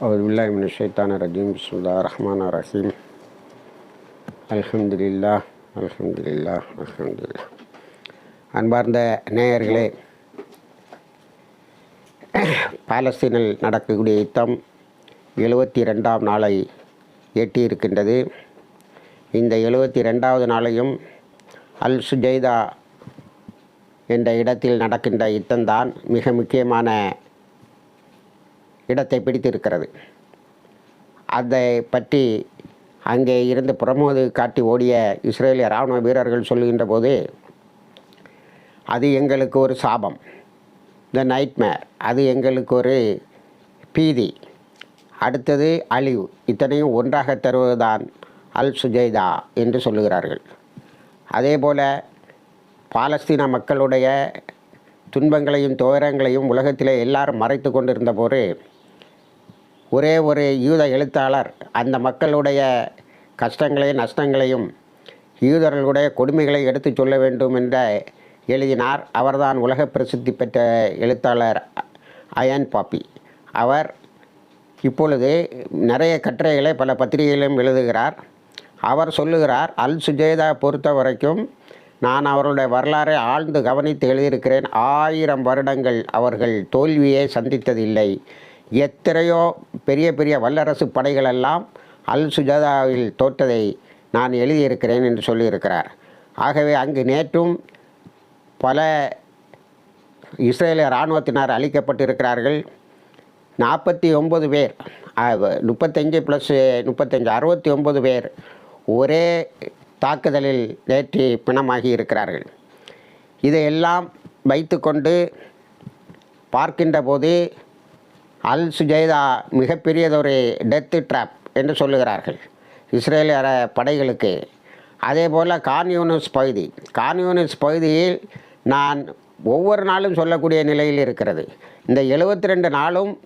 أعوذ بالله من الشيطان الرجيم بسم الله الرحمن الرحيم الحمد لله الحمد لله الحمد لله அன்பார்ந்த நேயர்களே பாலஸ்தீனில் நடக்கக்கூடிய யுத்தம் எழுபத்தி ரெண்டாம் நாளை எட்டியிருக்கின்றது இந்த எழுபத்தி ரெண்டாவது நாளையும் அல் சுஜைதா என்ற இடத்தில் நடக்கின்ற யுத்தம்தான் மிக முக்கியமான இடத்தை பிடித்திருக்கிறது. அதை பற்றி அங்கே இருந்து புறமோது காட்டி ஓடிய இஸ்ரேலிய இராணுவ வீரர்கள் சொல்லுகின்ற போது அது எங்களுக்கு ஒரு சாபம். த நைட்மேர் அது எங்களுக்கு ஒரு பீதி. அடுத்தது அழிவு. இத்தனையும் ஒன்றாக தருவதுதான் அல் சுஜைதா என்று சொல்லுகிறார்கள். அதே போல் பாலஸ்தீன மக்களுடைய துன்பங்களையும் துயரங்களையும் உலகத்திலே எல்லாரும் மறைத்து கொண்டிருந்த போது ஒரே ஒரு யூத எழுத்தாளர் அந்த மக்களுடைய கஷ்டங்களையும் நஷ்டங்களையும் யூதர்களுடைய கொடுமைகளை எடுத்துச் சொல்ல வேண்டும் என்ற எழுதினார். அவர்தான் உலக பிரசித்தி பெற்ற எழுத்தாளர் அயன் பாப்பி. அவர் இப்பொழுது நிறைய கட்டுரைகளை பல பத்திரிகைகளிலும் எழுதுகிறார். அவர் சொல்லுகிறார் அல் சுஜேதா பொறுத்த வரைக்கும் நான் அவருடைய வரலாறை ஆழ்ந்து கவனித்து எழுதியிருக்கிறேன். ஆயிரம் வருடங்கள் அவர்கள் தோல்வியை சந்தித்ததில்லை. எத்தனையோ பெரிய பெரிய வல்லரசு படைகளெல்லாம் அல் சுஜாதாவில் தோற்றதை நான் எழுதியிருக்கிறேன் என்று சொல்லியிருக்கிறார். ஆகவே அங்கு நேற்றும் பல இஸ்ரேலிய இராணுவத்தினர் அளிக்கப்பட்டிருக்கிறார்கள். நாற்பத்தி ஒம்பது பேர் முப்பத்தஞ்சு ப்ளஸ் முப்பத்தஞ்சு அறுபத்தி ஒம்பது பேர் ஒரே தாக்குதலில் நேற்று பிணமாகி இருக்கிறார்கள். இதையெல்லாம் வைத்துக்கொண்டு பார்க்கின்ற போது அல் சுஜைதா மிகப்பெரியதொரு டெத்து ட்ராப் என்று சொல்லுகிறார்கள். இஸ்ரேலிய படைகளுக்கு. அதே போல் கான்யூனிஸ் பகுதி. கான்யூனிஸ் பகுதியில் நான் ஒவ்வொரு நாளும் சொல்லக்கூடிய நிலையில் இருக்கிறது. இந்த எழுபத்தி ரெண்டு நாளும்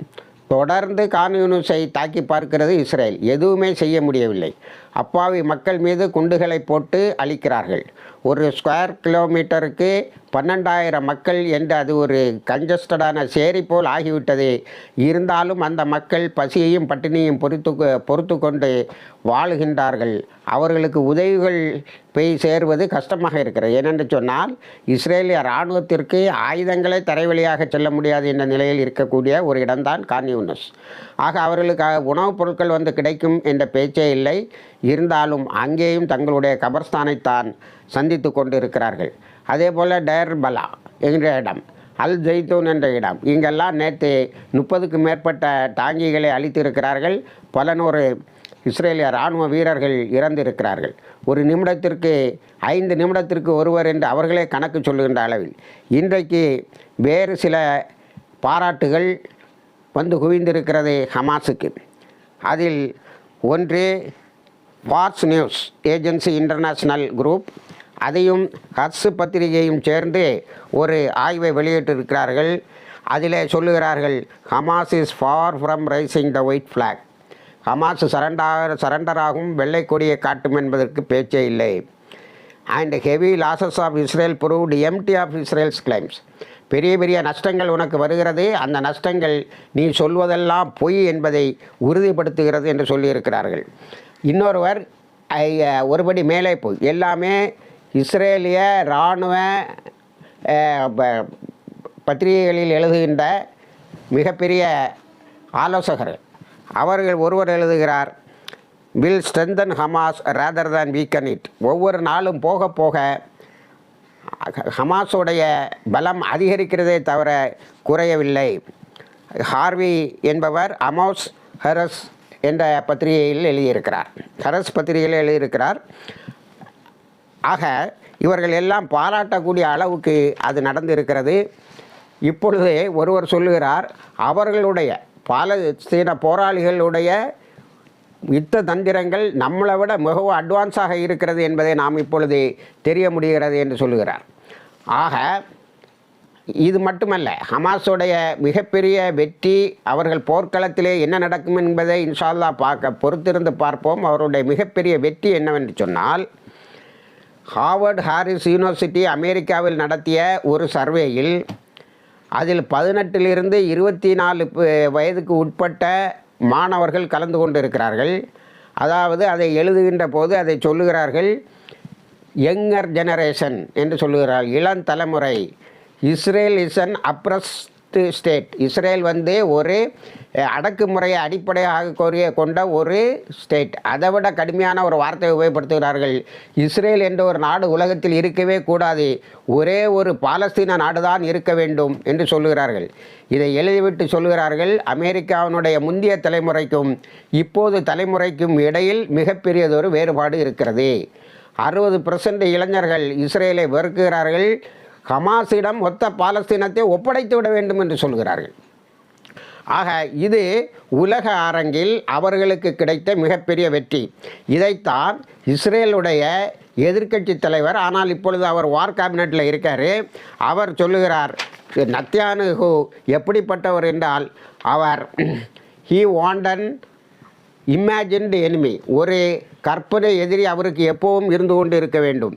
தொடர்ந்து கான்யூனிஸை தாக்கி பார்க்கிறது இஸ்ரேல். எதுவுமே செய்ய முடியவில்லை. அப்பாவி மக்கள் மீது குண்டுகளை போட்டு அழிக்கிறார்கள். ஒரு ஸ்கொயர் கிலோமீட்டருக்கு பன்னெண்டாயிரம் மக்கள் என்று அது ஒரு கஞ்சஸ்டடான சேரி போல் ஆகிவிட்டது. இருந்தாலும் அந்த மக்கள் பசியையும் பட்டினியும் பொறுத்து பொறுத்து கொண்டு வாழுகின்றார்கள். அவர்களுக்கு உதவிகள் போய் சேருவது கஷ்டமாக இருக்கிறது. ஏனென்று சொன்னால் இஸ்ரேலிய இராணுவத்திற்கு ஆயுதங்களே தரைவழியாக செல்ல முடியாது என்ற நிலையில் இருக்கக்கூடிய ஒரு இடம்தான் கான்யூனஸ் ஆக அவர்களுக்கு உணவுப் பொருட்கள் வந்து கிடைக்கும் என்ற பேச்சே இல்லை. இருந்தாலும் அங்கேயும் தங்களுடைய கபர்ஸ்தானைத்தான் சந்தித்து கொண்டு இருக்கிறார்கள் அதே போல் டயர்பலா என்ற இடம் அல் ஜெய்தூன் என்ற இடம். இங்கெல்லாம் நேற்று முப்பதுக்கு மேற்பட்ட டாங்கிகளை அழித்திருக்கிறார்கள். பல நூறு இஸ்ரேலிய இராணுவ வீரர்கள் இறந்திருக்கிறார்கள். ஒரு நிமிடத்திற்கு ஐந்து நிமிடத்திற்கு ஒருவர் என்று அவர்களே கணக்கு சொல்லுகின்ற அளவில். இன்றைக்கு வேறு சில பாராட்டுகள் வந்து குவிந்திருக்கிறது ஹமாஸுக்கு. அதில் ஒன்று வாட்ஸ் நியூஸ் ஏஜென்சி இன்டர்நேஷ்னல் குரூப் அதையும் ஹர்ஸ் பத்திரிகையும் சேர்ந்து ஒரு ஆய்வை வெளியிட்டிருக்கிறார்கள். அதில் சொல்லுகிறார்கள் Hamas is far from raising the white flag. Hamas சரண்டாக சரண்டராகும் வெள்ளை கொடியை காட்டும் என்பதற்கு பேச்சே இல்லை. And heavy losses of Israel proved empty of Israel's claims பெரிய பெரிய நஷ்டங்கள் உனக்கு வருகிறது. அந்த நஷ்டங்கள் நீ சொல்வதெல்லாம் பொய் என்பதை உறுதிப்படுத்துகிறது என்று சொல்லியிருக்கிறார்கள். இன்னொருவர் ஒருபடி மேலே போய். எல்லாமே இஸ்ரேலிய இராணுவ பத்திரிகைகளில் எழுதுகின்ற மிகப்பெரிய ஆலோசகர்கள். அவர்கள் ஒருவர் எழுதுகிறார் will strengthen Hamas rather than weaken it ஒவ்வொரு நாளும் போக போக ஹமாஸுடைய பலம் அதிகரிக்கிறதே தவிர குறையவில்லை. ஹார்வி என்பவர் அமோஸ் ஹரஸ் என்ற பத்திரிகையில் எழுதியிருக்கிறார். ஹரஸ் பத்திரிகையில் எழுதியிருக்கிறார் ஆக இவர்கள் எல்லாம் பாராட்டக்கூடிய அளவுக்கு அது நடந்திருக்கிறது. இப்பொழுது ஒருவர் சொல்லுகிறார் அவர்களுடைய பாலஸ்தீன போராளிகளுடைய யுத்த தந்திரங்கள் நம்மளை விட மிகவும் அட்வான்ஸாக இருக்கிறது என்பதை நாம் இப்பொழுது தெரிய முடிகிறது என்று சொல்லுகிறார். ஆக இது மட்டுமல்ல ஹமாஸுடைய மிகப்பெரிய வெற்றி அவர்கள் போர்க்களத்திலே என்ன நடக்கும் என்பதை இன்ஷால்லா பார்க்க பொறுத்திருந்து பார்ப்போம். அவருடைய மிகப்பெரிய வெற்றி என்னவென்று சொன்னால் ஹார்வர்ட் ஹாரிஸ் யூனிவர்சிட்டி அமெரிக்காவில் நடத்திய ஒரு சர்வேயில் அதில் பதினெட்டிலிருந்து இருபத்தி நாலு வயதுக்கு உட்பட்ட மாணவர்கள் கலந்து கொண்டு இருக்கிறார்கள் அதாவது அதை எழுதுகின்ற போது அதை சொல்லுகிறார்கள் யங்கர் ஜெனரேஷன் என்று சொல்லுகிறார்கள். இளம் தலைமுறை Israel is an oppressed state. Israel வந்து ஒரு அடக்குமுறையை அடிப்படையாக கோரிய கொண்ட ஒரு ஸ்டேட். அதை விட கடுமையான ஒரு வார்த்தையை உபயோகப்படுத்துகிறார்கள். இஸ்ரேல் என்ற ஒரு நாடு உலகத்தில் இருக்கவே கூடாது. ஒரே ஒரு பாலஸ்தீன நாடு தான் இருக்க வேண்டும் என்று சொல்லுகிறார்கள். இதை எழுதிவிட்டு சொல்கிறார்கள் அமெரிக்காவினுடைய முந்தைய தலைமுறைக்கும் இப்போது தலைமுறைக்கும் இடையில் மிகப்பெரியதொரு வேறுபாடு இருக்கிறது. அறுபது பர்சன்ட் இளைஞர்கள் இஸ்ரேலை வெறுக்குகிறார்கள் ஹமாஸிடம் ஒத்த பாலஸ்தீனத்தை ஒப்படைத்து விட வேண்டும் என்று சொல்கிறார்கள். ஆக இது உலக அரங்கில் அவர்களுக்கு கிடைத்த மிகப்பெரிய வெற்றி. இதைத்தான் இஸ்ரேலுடைய எதிர்க்கட்சி தலைவர் ஆனால் இப்பொழுது அவர் வார் கேபினெட்டில் இருக்கார் அவர் சொல்லுகிறார் நத்தியானுகு எப்படிப்பட்டவர் என்றால் அவர் he wanted an imagined enemy ஒரு கற்பனை எதிரி அவருக்கு எப்பவும் இருந்து கொண்டு இருக்க வேண்டும்.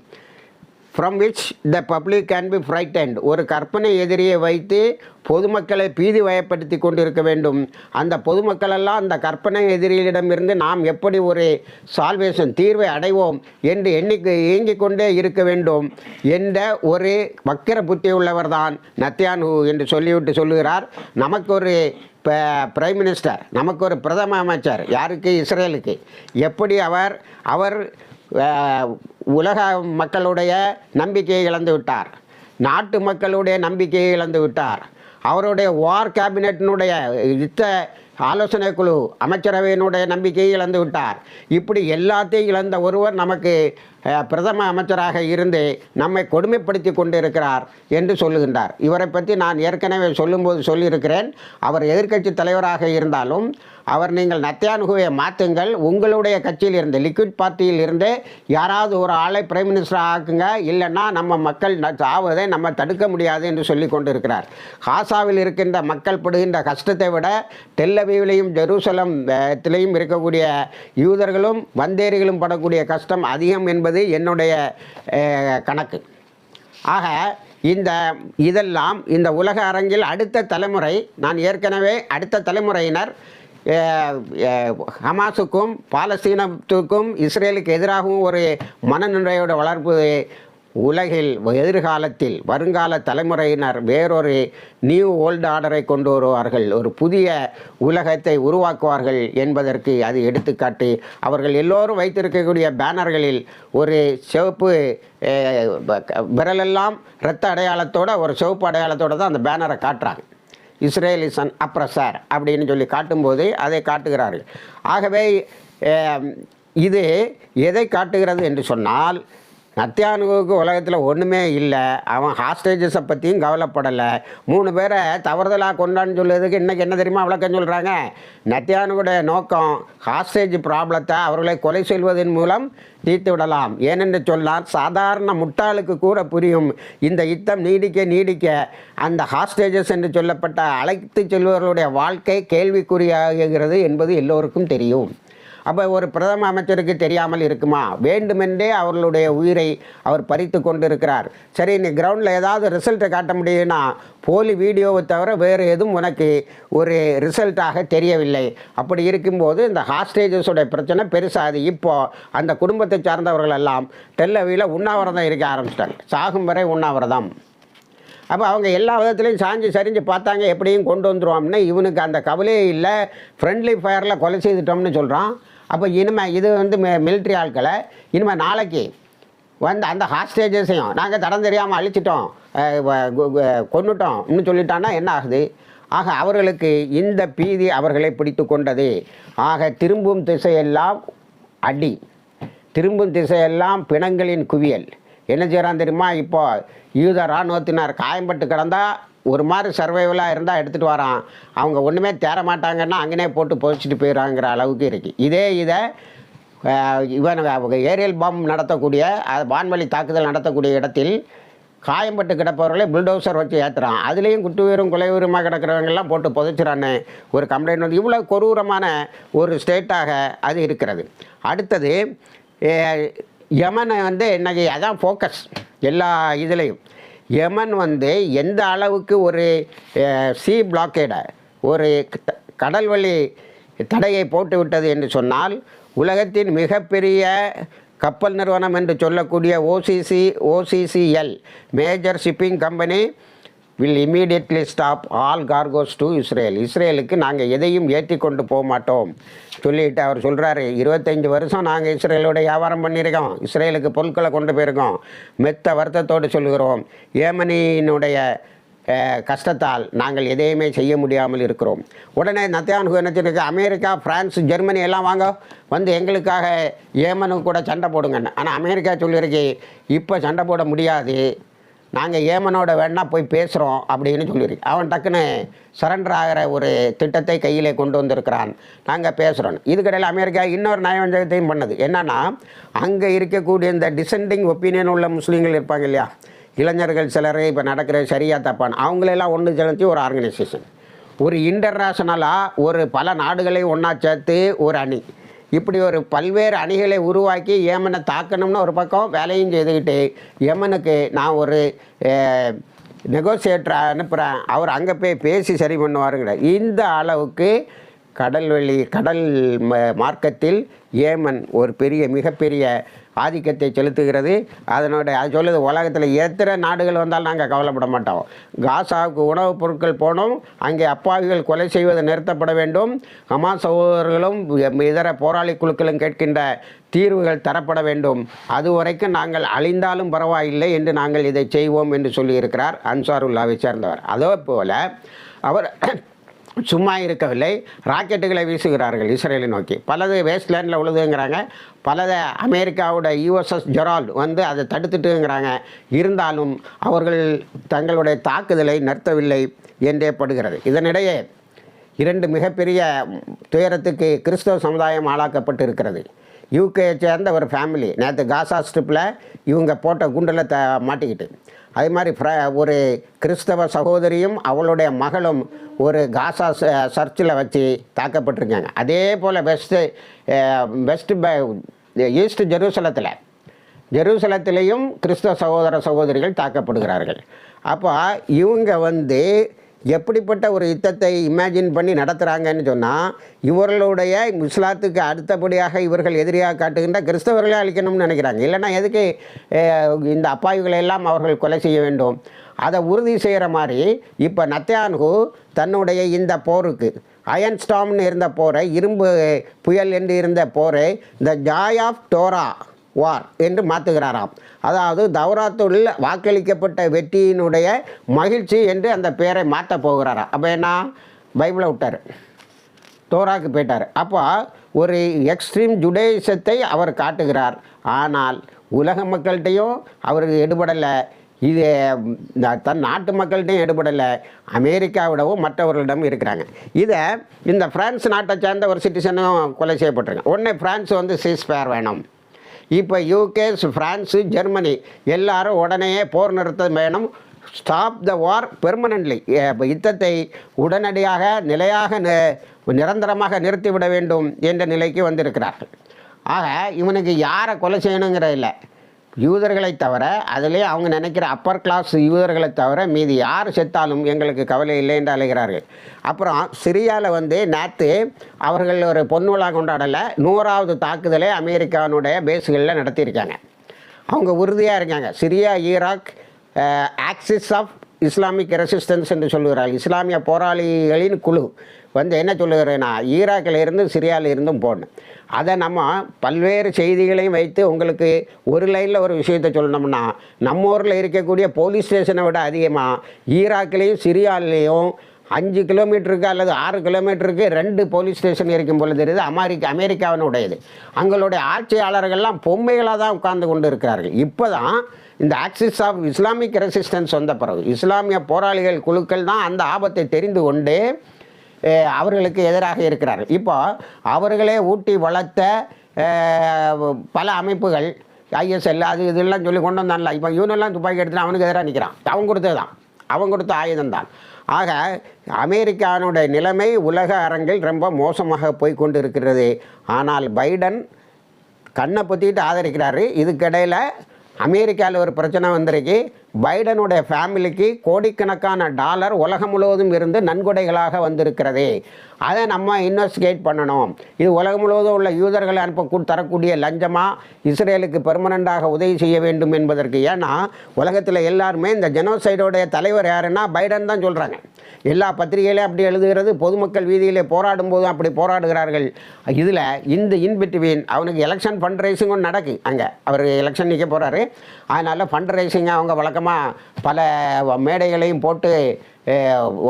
From which the public can be frightened ஒரு கற்பனை எதிரியை வைத்து பொதுமக்களை பீதி வயப்படுத்தி கொண்டிருக்க வேண்டும். அந்த பொதுமக்களெல்லாம் அந்த கற்பனை எதிரிகளிடமிருந்து நாம் எப்படி ஒரு சால்வேஷன் தீர்வை அடைவோம் என்று எண்ணிக்கை இயங்கிக் கொண்டே இருக்க வேண்டும். என்ற ஒரு வக்கிர புத்தி உள்ளவர்தான் நத்தியான் என்று சொல்லிவிட்டு சொல்லுகிறார். நமக்கு ஒரு இப்போ பிரைம் மினிஸ்டர் நமக்கு ஒரு பிரதம அமைச்சர் யாருக்கு? இஸ்ரேலுக்கு. எப்படி அவர் அவர் உலக மக்களுடைய நம்பிக்கையை இழந்து விட்டார். நாட்டு மக்களுடைய நம்பிக்கையை இழந்து விட்டார். அவருடைய வார் கேபினெட்டினுடைய யுத்த ஆலோசனை குழு அமைச்சரவையினுடைய நம்பிக்கையை இழந்து விட்டார். இப்படி எல்லாத்தையும் இழந்த ஒருவர் நமக்கு பிரதம அமைச்சராக இருந்து நம்மை கொடுமைப்படுத்தி கொண்டிருக்கிறார் என்று சொல்லுகின்றார். இவரை பற்றி நான் ஏற்கனவே சொல்லும்போது சொல்லியிருக்கிறேன். அவர் எதிர்க்கட்சி தலைவராக இருந்தாலும் அவர் நீங்கள் நத்தியானுகுவை மாற்றுங்கள் உங்களுடைய கட்சியில் இருந்து லிக்விட் பார்ட்டியில் இருந்து யாராவது ஒரு ஆளை பிரைம் மினிஸ்டர் ஆக்குங்க. இல்லைன்னா நம்ம மக்கள் ஆவதை நம்ம தடுக்க முடியாது என்று சொல்லி கொண்டிருக்கிறார். காசாவில் இருக்கின்ற மக்கள் படுகின்ற கஷ்டத்தை விட டெல்லவீவிலையும் ஜெருசலம் திலையும் இருக்கக்கூடிய யூதர்களும் வந்தேரிகளும் படக்கூடிய கஷ்டம் அதிகம் என்பது என்னுடைய கணக்கு. ஆக இந்த இதெல்லாம் இந்த உலக அரங்கில் அடுத்த தலைமுறை நான் ஏற்கனவே அடுத்த தலைமுறையினர் ஹமாஸுக்கும் பாலஸ்தீனத்துக்கும் இஸ்ரேலுக்கு எதிராகவும் ஒரு மனநிலையோட வளர்ப்பு உலகில் எதிர்காலத்தில் வருங்கால தலைமுறையினர் வேறொரு நியூ ஓல்டு ஆர்டரை கொண்டு வருவார்கள். ஒரு புதிய உலகத்தை உருவாக்குவார்கள் என்பதற்கு அது எடுத்துக்காட்டு. அவர்கள் எல்லோரும் வைத்திருக்கக்கூடிய பேனர்களில் ஒரு சிவப்பு விரலெல்லாம் இரத்த அடையாளத்தோட ஒரு சிவப்பு அடையாளத்தோடு தான் அந்த பேனரை காட்டுறாங்க. இஸ்ரேலி சன் அன் அப்படின்னு சொல்லி காட்டும்போது அதை காட்டுகிறார்கள். ஆகவே இது எதை காட்டுகிறது என்று சொன்னால் நத்தியானுவுக்கு உலகத்தில் ஒன்றுமே இல்லை. அவன் ஹாஸ்டேஜஸை பற்றியும் கவலைப்படலை. மூணு பேரை தவறுதலாக கொண்டான்னு சொல்லுறதுக்கு இன்றைக்கி என்ன தெரியுமா விளக்கம் சொல்கிறாங்க நத்தியானுடைய நோக்கம் ஹாஸ்டேஜ் ப்ராப்ளத்தை அவர்களை கொலை செய்வதன் மூலம் தீர்த்து விடலாம். ஏனென்று சொன்னால் சாதாரண முட்டாளுக்கு கூட புரியும். இந்த யுத்தம் நீடிக்க நீடிக்க அந்த ஹாஸ்டேஜஸ் என்று சொல்லப்பட்ட அழைத்து செல்வர்களுடைய வாழ்க்கை கேள்விக்குறியாகிறது என்பது எல்லோருக்கும் தெரியும். அப்போ ஒரு பிரதம அமைச்சருக்கு தெரியாமல் இருக்குமா? வேண்டுமென்றே அவர்களுடைய உயிரை அவர் பறித்து கொண்டிருக்கிறார். சரி நீ கிரவுண்டில் ஏதாவது ரிசல்ட்டை காட்ட முடியும்னா போலி வீடியோவை தவிர வேறு எதுவும் உனக்கு ஒரு ரிசல்ட்டாக தெரியவில்லை. அப்படி இருக்கும்போது இந்த ஹாஸ்டேஜஸோடைய பிரச்சனை பெருசாது இப்போ அந்த குடும்பத்தை சார்ந்தவர்கள் எல்லாம் டெல்லவியில் உண்ணாவிரதம் இருக்க ஆரம்பிச்சிட்டாங்க. சாகும் வரை உண்ணாவிரதம். அப்போ அவங்க எல்லா விதத்துலையும் சாஞ்சு சரிஞ்சு பார்த்தாங்க எப்படியும் கொண்டு வந்துருவோம்னு. இவனுக்கு அந்த கவலையே இல்லை. ஃப்ரெண்ட்லி ஃபயரில் கொலை செய்துட்டோம்னு சொல்கிறான் அப்போ இனிமேல் இது வந்து மிலிட்ரி ஆட்களை இனிமேல் நாளைக்கு வந்து அந்த ஹாஸ்டேஜஸையும் நாங்கள் தடம் தெரியாமல் அழிச்சிட்டோம் கொண்டுட்டோம்னு சொல்லிட்டான்னா என்ன ஆகுது? ஆக அவர்களுக்கு இந்த பீதி அவர்களை பிடித்து கொண்டது. ஆக திரும்பும் திசையெல்லாம் அடி. திரும்பும் திசையெல்லாம் பிணங்களின் குவியல். என்ன செய்கிறான் தெரியுமா? இப்போ யூத இராணுவத்தினர் காயம்பட்டு கிடந்தால் ஒரு மாதிரி சர்வைவலாக இருந்தால் எடுத்துகிட்டு வரான். அவங்க ஒன்றுமே தேர மாட்டாங்கன்னா அங்கனே போட்டு பொதிச்சிட்டு போயிடறாங்கிற அளவுக்கு இருக்குது இதே இதை இவன் அவங்க ஏரியல் பாம் நடத்தக்கூடிய வான்வழி தாக்குதல் நடத்தக்கூடிய இடத்தில் காயம்பட்டு கிடப்பவர்களை புல்டோசர் வச்சு ஏற்றுறான் அதுலேயும் குட்டு உயிரும் குலை உயிரமாக கிடக்கிறவங்கெல்லாம் போட்டு புதைச்சிறான்னு ஒரு கம்ப்ளைண்ட் வந்து இவ்வளோ கொரூரமான ஒரு ஸ்டேட்டாக அது இருக்கிறது. அடுத்தது யமனை வந்து இன்னைக்கு அதான் ஃபோக்கஸ் எல்லா இதுலேயும். யமன் வந்து எந்த அளவுக்கு ஒரு சி பிளாக்கேடை ஒரு கடல் வழி தடையை போட்டுவிட்டது என்று சொன்னால் உலகத்தின் மிகப்பெரிய கப்பல் நிறுவனம் என்று சொல்லக்கூடிய OCC OCCL major shipping company will immediately stop all cargos to Israel இஸ்ரேலுக்கு நாங்கள் எதையும் ஏற்றி கொண்டு போக மாட்டோம் சொல்லிட்டு அவர் சொல்கிறாரு இருபத்தஞ்சி வருஷம் நாங்கள் இஸ்ரேலோட வியாபாரம் பண்ணியிருக்கோம். இஸ்ரேலுக்கு பொருட்களை கொண்டு போயிருக்கோம். மெத்த வருத்தத்தோடு சொல்லுகிறோம். ஏமனியினுடைய கஷ்டத்தால் நாங்கள் எதையுமே செய்ய முடியாமல் இருக்கிறோம். உடனே நத்தியான் என்ன அமெரிக்கா பிரான்ஸ் ஜெர்மனி எல்லாம் வாங்க. வந்து எங்களுக்காக ஏமனு கூட சண்டை போடுங்கன்னு. ஆனால் அமெரிக்கா சொல்லியிருக்கு இப்போ சண்டை போட முடியாது. நாங்கள் ஏமனோட வேணால் போய் பேசுகிறோம் அப்படின்னு சொல்லியிருக்கு அவன் டக்குன்னு சரண்டர் ஆகிற ஒரு திட்டத்தை கையிலே கொண்டு வந்திருக்கிறான். நாங்கள் பேசுகிறோம் இதுக்கடையில் அமெரிக்கா இன்னொரு நயவஞ்சகத்தையும் பண்ணது. என்னன்னா அங்கே இருக்கக்கூடிய இந்த டிசெண்டிங் ஒப்பீனியன் உள்ள முஸ்லீம்கள் இருப்பாங்க இல்லையா? இளைஞர்கள் சிலர் இப்போ நடக்கிற சரியாக தப்பான் அவங்களெல்லாம் ஒன்று செலுத்தி ஒரு ஆர்கனைசேஷன் ஒரு இன்டர்நேஷனலாக ஒரு பல நாடுகளை ஒன்றா சேர்த்து ஒரு அணி. இப்படி ஒரு பல்வேறு அணிகளை உருவாக்கி ஏமனை தாக்கணும்னு ஒரு பக்கம் வேலையும் செய்துக்கிட்டு ஏமனுக்கு நான் ஒரு நெகோசியேட்டரை அனுப்புகிறேன் அவர் அங்கே போய் பேசி சரி பண்ணுவாருங்கிற இந்த அளவுக்கு கடல்வெளி கடல் ம- மார்க்கத்தில் ஏமன் ஒரு பெரிய மிகப்பெரிய ஆதிக்கத்தை செலுத்துகிறது. அதனுடைய அது சொல்லுது உலகத்தில் எத்தனை நாடுகள் வந்தாலும் நாங்கள் கவலைப்பட மாட்டோம். காசாவுக்கு உணவுப் பொருட்கள் போனோம் அங்கே அப்பாவிகள் கொலை செய்வது நிறுத்தப்பட வேண்டும். ஹமாஸ் சகோதரர்களும் இதர போராளி குழுக்களும் கேட்கின்ற தீர்வுகள் தரப்பட வேண்டும். அதுவரைக்கும் நாங்கள் அழிந்தாலும் பரவாயில்லை என்று நாங்கள் இதை செய்வோம் என்று சொல்லியிருக்கிறார் அன்சாருல்லாவை சேர்ந்தவர். அதே போல் அவர் சும்மா இருக்கவில்லை. ராக்கெட்டுகளை வீசுகிறார்கள் இஸ்ரேலை நோக்கி. பலது வேஸ்ட்லேண்டில் உழுதுங்கிறாங்க. பலதை அமெரிக்காவோட யூஎஸ்எஸ் ஜெரால்டு வந்து அதை தடுத்துட்டுங்கிறாங்க. இருந்தாலும் அவர்கள் தங்களுடைய தாக்குதலை நிறுத்தவில்லை என்றே படுகிறது. இதனிடையே இரண்டு மிகப்பெரிய துயரத்துக்கு கிறிஸ்தவ சமுதாயம் ஆளாக்கப்பட்டு இருக்கிறது யூகேயை சேர்ந்த ஒரு ஃபேமிலி நேற்று காசா ஸ்ட்ரிப்பில் இவங்க போட்ட குண்டில் த மாட்டிக்கிட்டு. அதே மாதிரி ஃப்ர ஒரு கிறிஸ்தவ சகோதரியும் அவளுடைய மகளும் ஒரு காசா ச- சர்ச்சில் வச்சு தாக்கப்பட்டிருக்காங்க. அதே போல் வெஸ்ட்டு வெஸ்ட் ஈஸ்ட் ஜெருசலத்தில். ஜெருசலத்திலையும் கிறிஸ்தவ சகோதர சகோதரிகள் தாக்கப்படுகிறார்கள். அப்போ இவங்க வந்து எப்படிப்பட்ட ஒரு யுத்தத்தை இமேஜின் பண்ணி நடத்துகிறாங்கன்னு சொன்னால் இவர்களுடைய இஸ்லாத்துக்கு அடுத்தபடியாக இவர்கள் எதிரியாக காட்டுகின்ற கிறிஸ்தவர்களை அழிக்கணும்னு நினைக்கிறாங்க. இல்லைன்னா எதுக்கு இந்த அப்பாவிகளை எல்லாம் அவர்கள் கொலை செய்ய வேண்டும்? அதை உறுதி செய்கிற மாதிரி இப்போ நத்தியான்கு தன்னுடைய இந்த போருக்கு அயன் ஸ்டாம்னு இருந்த போரை இரும்பு புயல் என்று இருந்த போரை இந்த ஜாய் ஆஃப் டோரா வார் என்று மாற்றுகிறாராம் அதாவது தௌராத்துள்ள வாக்களிக்கப்பட்ட வெற்றியினுடைய மகிழ்ச்சி என்று அந்த பெயரை மாற்றப் போகிறாராம் அப்போ என்ன? பைபிளை விட்டார். தோராக்கு போயிட்டார். அப்போ ஒரு எக்ஸ்ட்ரீம் ஜுடேசத்தை அவர் காட்டுகிறார். ஆனால் உலக மக்கள்கிட்டையும் அவருக்கு எடுபடலை. இது தன் நாட்டு மக்கள்கிட்டையும் எடுபடலை. அமெரிக்காவிடவும் மற்றவர்களிடமும் இருக்கிறாங்க. இதை இந்த பிரான்ஸ் நாட்டை சேர்ந்த ஒரு சிட்டிசனும் கொலை செய்யப்பட்டிருக்காங்க. உடனே பிரான்ஸ் வந்து சீஸ்பேர் வேணும். இப்போ யூகே ஃப்ரான்ஸு ஜெர்மனி எல்லாரும் உடனே போர் நிறுத்த வேணும். ஸ்டாப் த வார் பெர்மனன்ட்லி யுத்தத்தை உடனடியாக நிலையாக நிரந்தரமாக நிறுத்திவிட வேண்டும் என்ற நிலைக்கு வந்திருக்கிறார்கள். ஆக இவனுக்கு யாரை கொலை செய்யணுங்கிற இல்லை. யூதர்களை தவிர அதிலே அவங்க நினைக்கிற அப்பர் கிளாஸ் யூதர்களை தவிர மீதி யார் செத்தாலும் எங்களுக்கு கவலை இல்லை என்று அழைகிறார்கள் அப்புறம் சிரியாவில் வந்து நேற்று அவர்கள் ஒரு பொன்விழா கொண்டாடலை நூறாவது தாக்குதலை அமெரிக்காவினுடைய பேஸுகளில் நடத்தியிருக்காங்க. அவங்க உறுதியாக இருக்காங்க. Syria Iraq axis of Islamic resistance என்று சொல்லுகிறார்கள். இஸ்லாமிய போராளிகளின் குழு. வந்து என்ன சொல்லுகிறேன்னா ஈராக்கில் இருந்தும் சிரியாவில் இருந்தும் போடணும் அதை நம்ம பல்வேறு செய்திகளையும் வைத்து உங்களுக்கு ஒரு லைனில் ஒரு விஷயத்தை சொல்லணும்னா நம்ம ஊரில் இருக்கக்கூடிய போலீஸ் ஸ்டேஷனை விட அதிகமாக ஈராக்லேயும் சிரியாலேயும் அஞ்சு கிலோமீட்டருக்கு அல்லது ஆறு கிலோமீட்டருக்கு ரெண்டு போலீஸ் ஸ்டேஷன் இருக்கும் போல தெரியுது அமெரிக்கா அமெரிக்காவினுடையது அங்களுடைய ஆட்சியாளர்கள்லாம் பொம்மைகளாக தான் உட்கார்ந்து கொண்டு இருக்கிறார்கள். இப்போ தான் இந்த ஆக்சிஸ் ஆஃப் இஸ்லாமிக் ரெசிஸ்டன்ஸ் வந்த பிறகு இஸ்லாமிய போராளிகள் குழுக்கள் தான் அந்த ஆபத்தை தெரிந்து கொண்டு அவர்களுக்கு எதிராக இருக்கிறார்கள். இப்போ அவர்களே ஊட்டி வளர்த்த பல அமைப்புகள் ஐஎஸ்எல் அது இதெல்லாம் சொல்லி கொண்டு வந்தான்ல. இப்போ இவனெல்லாம் துப்பாக்கி எடுத்து அவனுக்கு எதிராக நிற்கிறான். அவன் கொடுத்தது தான் அவன் கொடுத்த ஆயுதம் தான் ஆக அமெரிக்கானுடைய நிலைமை உலக அரங்கில் ரொம்ப மோசமாக போய்கொண்டு இருக்கிறது ஆனால் பைடன் கண்ணை பொத்திட்டு ஆதரிக்கிறாரு. இதுக்கிடையில் அமெரிக்காவில் ஒரு பிரச்சனை வந்திருக்கு. பைடனுடைய ஃபேமிலிக்கு கோடிக்கணக்கான டாலர் உலகம் முழுவதும் இருந்து நன்கொடைகளாக வந்திருக்கிறது. அதை நம்ம இன்வெஸ்டிகேட் பண்ணணும். இது உலகம் முழுவதும் உள்ள யூதர்களை அனுப்ப தரக்கூடிய லஞ்சமாக இஸ்ரேலுக்கு பெர்மனண்டாக உதவி செய்ய வேண்டும் என்பதற்கு ஏன்னா உலகத்தில் எல்லாருமே இந்த ஜெனோசைடோடைய தலைவர் யாருன்னா பைடன் தான் சொல்கிறாங்க எல்லா பத்திரிகையிலையும் அப்படி எழுதுகிறது பொதுமக்கள் வீதியிலே போராடும் போதும் அப்படி போராடுகிறார்கள். இதில் இந்த இன்பிட்வீன் அவனுக்கு எலெக்ஷன் ஃபண்ட் ரைசிங்கும் நடக்கு. அங்கே அவர் எலெக்ஷன் நிற்க போகிறாரு அதனால் ஃபண்ட் ரைசிங் அவங்க வழக்கமாக பல மேடைகளையும் போட்டு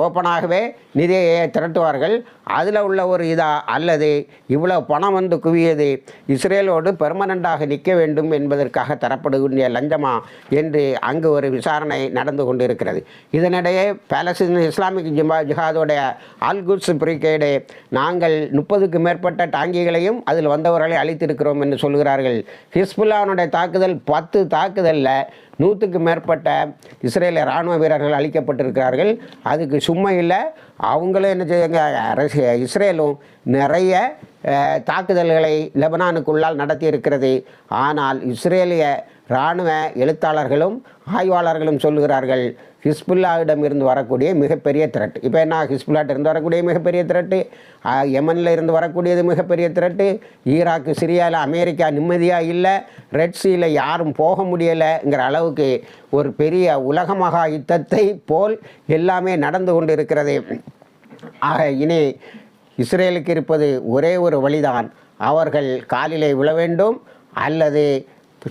ஓப்பனாகவே நிதியை திரட்டுவார்கள். அதில் உள்ள ஒரு இதா? அல்லது இவ்வளோ பணம் வந்து குவியது? இஸ்ரேலோடு பெர்மனண்டாக நிற்க வேண்டும் என்பதற்காக தரப்படுகின்ற லஞ்சமா? என்று அங்கு ஒரு விசாரணை நடந்து கொண்டிருக்கிறது. இதனிடையே பாலஸ்தீன இஸ்லாமிக் ஜிமா ஜிஹாதோடைய அல்குட்ஸ் பிரிகேடு நாங்கள் முப்பதுக்கு மேற்பட்ட டாங்கிகளையும் அதில் வந்தவர்களை அழித்திருக்கிறோம் என்று சொல்கிறார்கள். ஹிஸ்புல்லானுடைய தாக்குதல் பத்து தாக்குதலில் நூற்றுக்கு மேற்பட்ட இஸ்ரேலிய இராணுவ வீரர்கள் அழிக்கப்பட்டிருக்கிறார்கள். அதுக்கு சும்மா இல்லை அவங்களும் என்ன செய்யுங்க அரசு இஸ்ரேலும் நிறைய தாக்குதல்களை லெபனானுக்குள்ளால் நடத்தியிருக்கிறது. ஆனால் இஸ்ரேலிய இராணுவ எழுத்தாளர்களும் ஆய்வாளர்களும் சொல்லுகிறார்கள் ஹிஸ்புல்லாவிடம் இருந்து வரக்கூடிய மிகப்பெரிய திரட்டு. இப்போ என்ன ஹிஸ்புல்லாட்ட இருந்து வரக்கூடிய மிகப்பெரிய திரட்டு? யமனில் இருந்து வரக்கூடியது மிகப்பெரிய திரட்டு. ஈராக்கு சிரியாவில் அமெரிக்கா நிம்மதியாக இல்லை. ரெட்ஸியில் யாரும் போக முடியலைங்கிற அளவுக்கு ஒரு பெரிய உலகமகா யுத்தத்தை போல் எல்லாமே நடந்து கொண்டு இருக்கிறது ஆக இனி இஸ்ரேலுக்கு இருப்பது ஒரே ஒரு வழிதான். அவர்கள் காலிலே விழ வேண்டும் அல்லது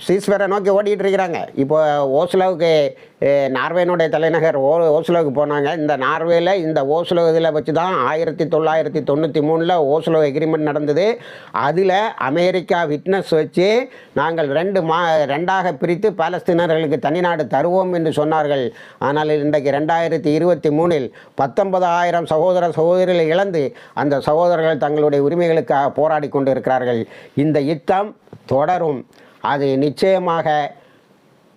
ஸ்ரீஸ்வரை நோக்கி ஓடிட்டு இருக்கிறாங்க இப்போ ஓஸ்லோவுக்கு நார்வேனுடைய தலைநகர் ஓ ஓஸ்லோவுக்கு போனாங்க. இந்த நார்வேல இந்த ஓஸ்லோ இதில் வச்சு தான் ஆயிரத்தி தொள்ளாயிரத்தி தொண்ணூற்றி மூணில் ஓஸ்லோ எக்ரிமெண்ட் நடந்தது. அதில் அமெரிக்கா விட்னஸ் வச்சு நாங்கள் ரெண்டு மா ரெண்டாக பிரித்து பாலஸ்தீனர்களுக்கு தனிநாடு தருவோம் என்று சொன்னார்கள். ஆனால் இன்றைக்கு ரெண்டாயிரத்தி இருபத்தி மூணில் பத்தொன்பதாயிரம் சகோதர சகோதரிகளை இழந்து அந்த சகோதரர்கள் தங்களுடைய உரிமைகளுக்காக போராடி கொண்டு இருக்கிறார்கள் இந்த யுத்தம் தொடரும். அது நிச்சயமாக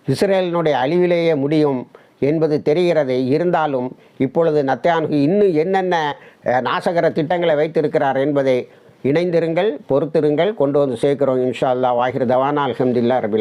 இஸ்ரேலினுடைய அழிவிலேயே முடியும் என்பது தெரிகிறது. இருந்தாலும் இப்பொழுது நத்தியான்கு இன்னும் என்னென்ன நாசகர திட்டங்களை வைத்திருக்கிறார் என்பதை இணைந்திருங்கள் பொறுத்திருங்கள் கொண்டு வந்து சேர்க்கிறோம் இன்ஷா அல்லாஹ். வாஹிர் தவானா அலமதுல்லா ரபில்